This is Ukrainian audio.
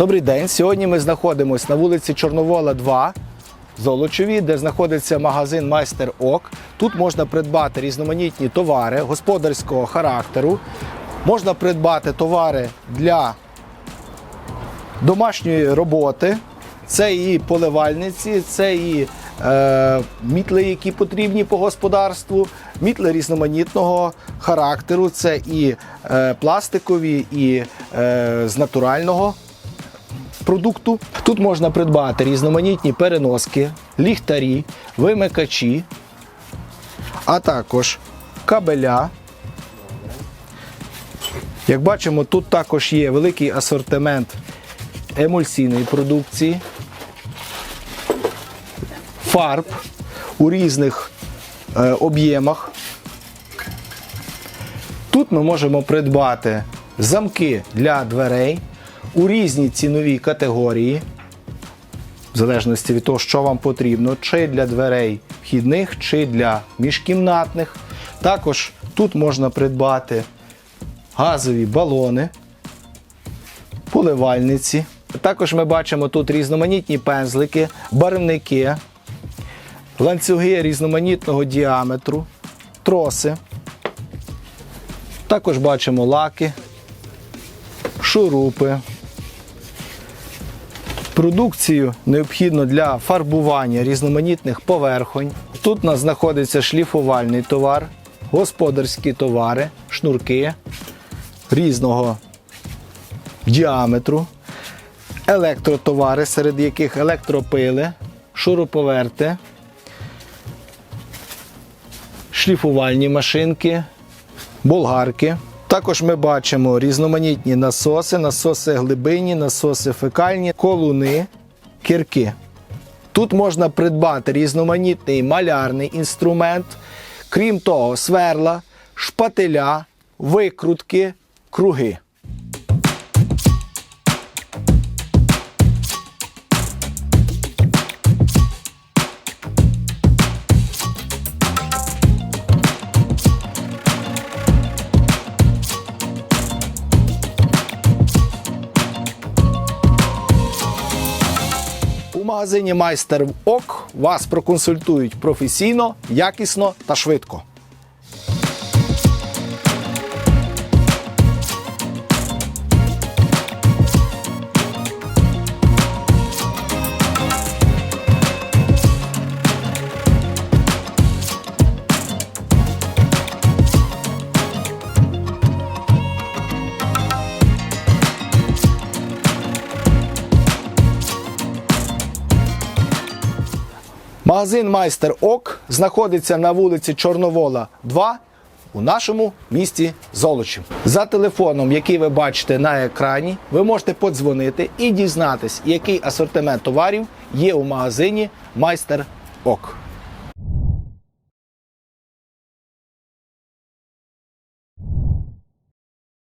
Добрий день. Сьогодні ми знаходимося на вулиці Чорновола, 2, Золочеві, де знаходиться магазин Майстер Ок. Тут можна придбати різноманітні товари господарського характеру. Можна придбати товари для домашньої роботи. Це і поливальниці, це і е, мітли, які потрібні по господарству, мітли різноманітного характеру, це і е, пластикові, і е, з натурального продукту. Тут можна придбати різноманітні переноски, ліхтарі, вимикачі, а також кабеля. Як бачимо, тут також є великий асортимент емульсійної продукції, фарб у різних е, об'ємах. Тут ми можемо придбати замки для дверей у різній ціновій категорії, в залежності від того, що вам потрібно, чи для дверей вхідних, чи для міжкімнатних. Також тут можна придбати газові балони, поливальниці. Також ми бачимо тут різноманітні пензлики, барвники, ланцюги різноманітного діаметру, троси. Також бачимо лаки, шурупи. Продукцію необхідно для фарбування різноманітних поверхонь. Тут у нас знаходиться шліфувальний товар, господарські товари, шнурки різного діаметру, електротовари, серед яких електропили, шуруповерти, шліфувальні машинки, болгарки. Також ми бачимо різноманітні насоси, насоси глибинні, насоси фекальні, колуни, кірки. Тут можна придбати різноманітний малярний інструмент, крім того, сверла, шпателя, викрутки, круги. Магазині Майстер ОК вас проконсультують професійно, якісно та швидко. Магазин Майстер ОК знаходиться на вулиці Чорновола, 2 у нашому місті Золочів. За телефоном, який ви бачите на екрані, ви можете подзвонити і дізнатись, який асортимент товарів є у магазині Майстер ОК.